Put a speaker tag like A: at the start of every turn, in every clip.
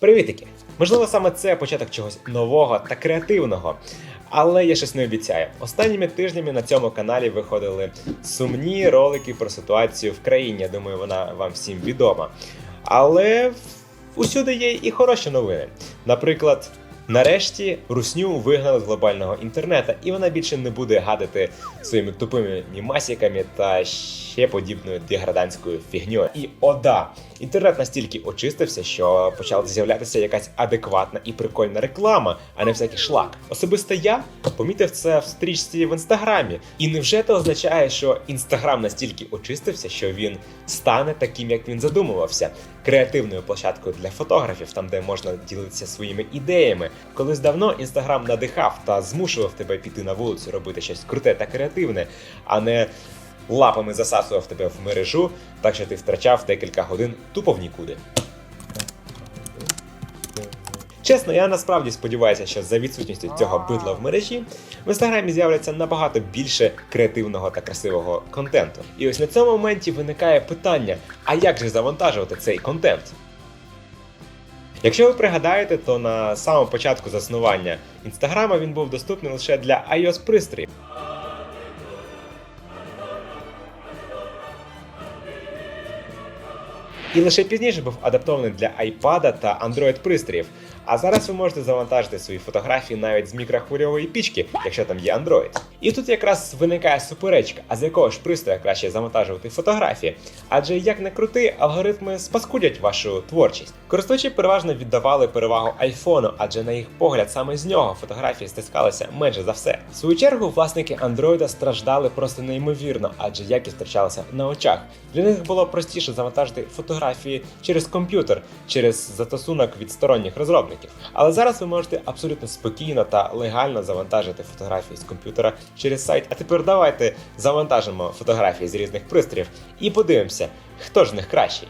A: Привітики! Можливо, саме це початок чогось нового та креативного. Але я щось не обіцяю. Останніми тижнями на цьому каналі виходили сумні ролики про ситуацію в країні. Я думаю, вона вам всім відома. Але усюди є і хороші новини. Наприклад, нарешті русню вигнали з глобального інтернету, і вона більше не буде гадати своїми тупими мімасиками та ще подібною деградантською фігньою. І о, да, інтернет настільки очистився, що почала з'являтися якась адекватна і прикольна реклама, а не всякий шлак. Особисто я помітив це в стрічці в інстаграмі. І невже це означає, що інстаграм настільки очистився, що він стане таким, як він задумувався, креативною площадкою для фотографів, там де можна ділитися своїми ідеями. Колись давно інстаграм надихав та змушував тебе піти на вулицю, робити щось круте та креативне, а не лапами засасував тебе в мережу, так що ти втрачав декілька годин тупо в нікуди. Чесно, я насправді сподіваюся, що за відсутністю цього бидла в мережі в інстаграмі з'являться набагато більше креативного та красивого контенту. І ось на цьому моменті виникає питання: а як же завантажувати цей контент? Якщо ви пригадаєте, то на самому початку заснування інстаграма він був доступний лише для iOS пристроїв. І лише пізніше був адаптований для iPad та Android пристроїв. А зараз ви можете завантажити свої фотографії навіть з мікрохвильової пічки, якщо там є Android. І тут якраз виникає суперечка, а з якого ж пристрою краще завантажувати фотографії? Адже як не крути, алгоритми спаскудять вашу творчість. Користувачі переважно віддавали перевагу айфону, адже на їх погляд саме з нього фотографії стискалися менше за все. В свою чергу власники Android страждали просто неймовірно, адже якість втрачалася на очах. Для них було простіше завантажити фотографії через комп'ютер, через застосунок від сторонніх розробників. Але зараз ви можете абсолютно спокійно та легально завантажити фотографії з комп'ютера через сайт. А тепер давайте завантажимо фотографії з різних пристроїв і подивимося, хто ж з них кращий.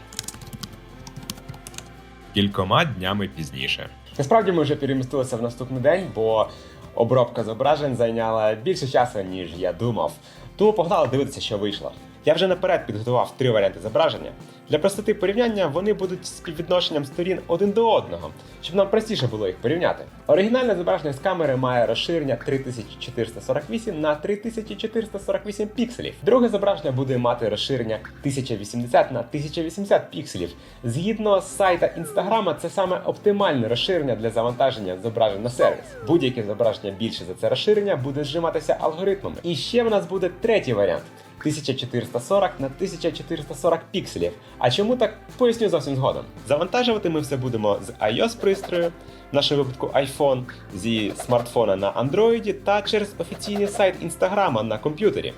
B: Кількома днями пізніше.
A: Насправді ми вже перемістилися в наступний день, бо обробка зображень зайняла більше часу, ніж я думав. Тому погнали дивитися, що вийшло. Я вже наперед підготував три варіанти зображення. Для простоти порівняння вони будуть співвідношенням сторін один до одного, щоб нам простіше було їх порівняти. Оригінальне зображення з камери має розширення 3448 на 3448 пікселів. Друге зображення буде мати розширення 1080 на 1080 пікселів. Згідно з сайта інстаграма, це саме оптимальне розширення для завантаження зображень на сервіс. Будь-яке зображення більше за це розширення буде зжиматися алгоритмами. І ще в нас буде третій варіант. 1440 на 1440 пікселів. А чому так поясню зовсім згодом. Завантажувати ми все будемо з iOS пристрою, в нашому випадку iPhone, зі смартфона на Android та через офіційний сайт Інстаграма на комп'ютері.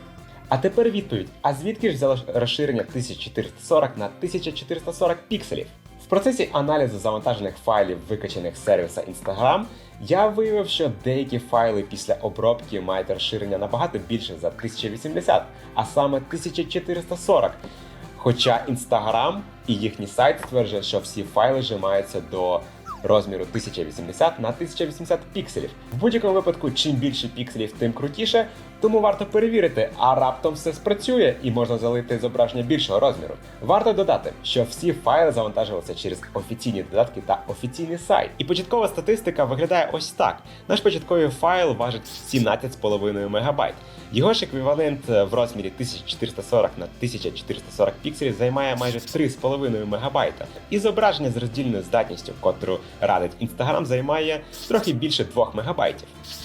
A: А тепер відповідь: а звідки ж взяло розширення 1440 на 1440 пікселів? Процесі аналізу завантажених файлів, викачаних з сервіса Instagram, я виявив, що деякі файли після обробки мають розширення набагато більше за 1080, а саме 1440. Хоча Instagram і їхній сайт стверджує, що всі файли зжимаються до розміру 1080 на 1080 пікселів. В будь-якому випадку, чим більше пікселів, тим крутіше, тому варто перевірити, а раптом все спрацює і можна залити зображення більшого розміру. Варто додати, що всі файли завантажувалися через офіційні додатки та офіційний сайт. І початкова статистика виглядає ось так: наш початковий файл важить 17,5 МБ. Його ж еквівалент е, в розмірі 1440 на 1440 пікселів займає майже 3,5 МБ. І зображення з роздільною здатністю, котру радить Instagram, займає трохи більше 2 МБ.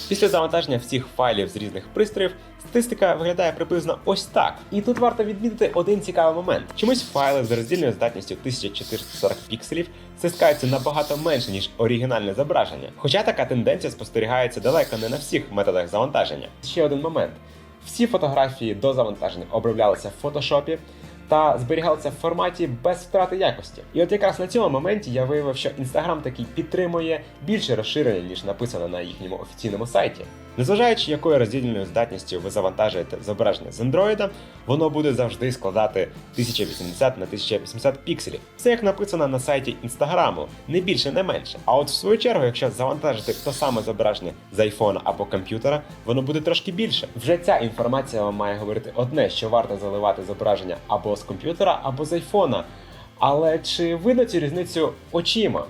A: Після завантаження всіх файлів з різних пристроїв статистика виглядає приблизно ось так. І тут варто відмітити один цікавий момент. Чомусь файли з роздільною здатністю 1440 пікселів стискаються набагато менше, ніж оригінальне зображення. Хоча така тенденція спостерігається далеко не на всіх методах завантаження. Ще один момент. Всі фотографії до завантаження оброблялися в фотошопі та зберігалися в форматі без втрати якості. І от якраз на цьому моменті я виявив, що Instagram такий підтримує більше розширення, ніж написано на їхньому офіційному сайті. Незважаючи, якою роздільною здатністю ви завантажуєте зображення з Android, воно буде завжди складати 1080 на 1080 пікселів. Це як написано на сайті Інстаграму, не більше, не менше. А от в свою чергу, якщо завантажити те саме зображення з айфона або комп'ютера, воно буде трошки більше. Вже ця інформація вам має говорити одне, що варто заливати зображення або з комп'ютера, або з айфона. Але чи видно цю різницю очима?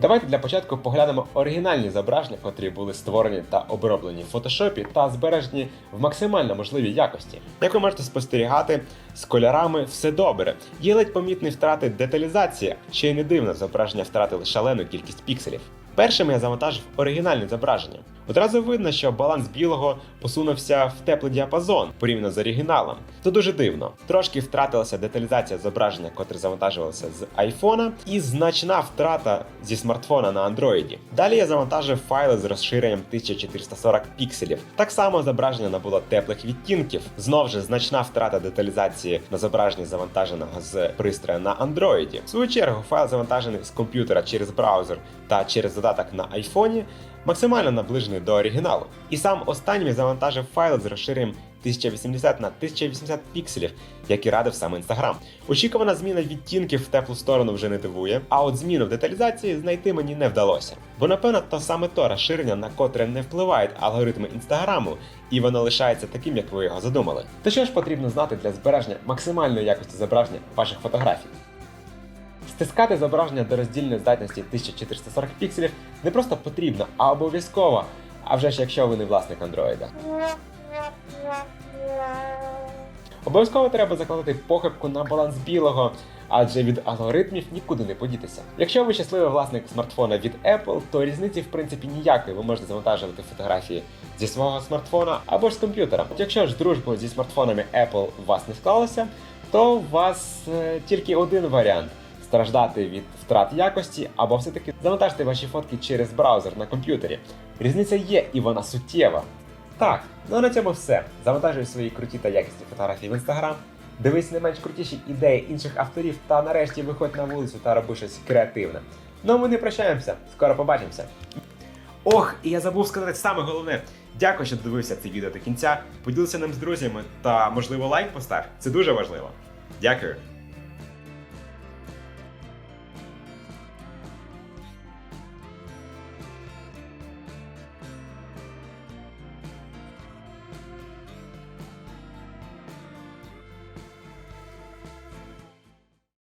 A: Давайте для початку поглянемо оригінальні зображення, котрі були створені та оброблені в фотошопі та збережені в максимально можливій якості. Як ви можете спостерігати, з кольорами все добре. Є ледь помітні втрати деталізації, ще й не дивно, зображення втратили шалену кількість пікселів. Першим я завантажив оригінальне зображення. Одразу видно, що баланс білого посунувся в теплий діапазон порівняно з оригіналом. Це дуже дивно. Трошки втратилася деталізація зображення, котре завантажувалося з айфона, і значна втрата зі смартфона на андроїді. Далі я завантажив файли з розширенням 1440 пікселів. Так само зображення набуло теплих відтінків. Знов же значна втрата деталізації на зображенні завантаженого з пристрою на андроїді. В свою чергу, файл завантажений з комп'ютера через браузер та через додаток на айфоні максимально наближений до оригіналу. І сам останній завантажив файл з розширенням 1080 на 1080 пікселів, як і радив сам Instagram. Очікувана зміна відтінків в теплу сторону вже не дивує, а от зміну в деталізації знайти мені не вдалося. Бо напевно то саме то розширення, на котре не впливають алгоритми інстаграму, і воно лишається таким, як ви його задумали. То що ж потрібно знати для збереження максимальної якості зображення ваших фотографій? Стискати зображення до роздільної здатності 1440 пікселів не просто потрібно, а обов'язково. А вже ж якщо ви не власник андроїда. Обов'язково треба закладати похибку на баланс білого, адже від алгоритмів нікуди не подітися. Якщо ви щасливий власник смартфона від Apple, то різниці в принципі ніякої. Ви можете завантажувати фотографії зі свого смартфона або ж з комп'ютера. Якщо ж дружба зі смартфонами Apple у вас не склалася, то у вас е, тільки один варіант страждати від втрат якості, або все-таки завантажити ваші фотки через браузер на комп'ютері. Різниця є і вона суттєва. Так, ну а на цьому все. Завантажуй свої круті та якісні фотографії в інстаграм. Дивись не менш крутіші ідеї інших авторів та нарешті виходь на вулицю та роби щось креативне. Ну а ми не прощаємося, скоро побачимося. Ох, і я забув сказати саме головне. Дякую, що дивився це відео до кінця. Поділися ним з друзями та, можливо, лайк постав. Це дуже важливо. Дякую.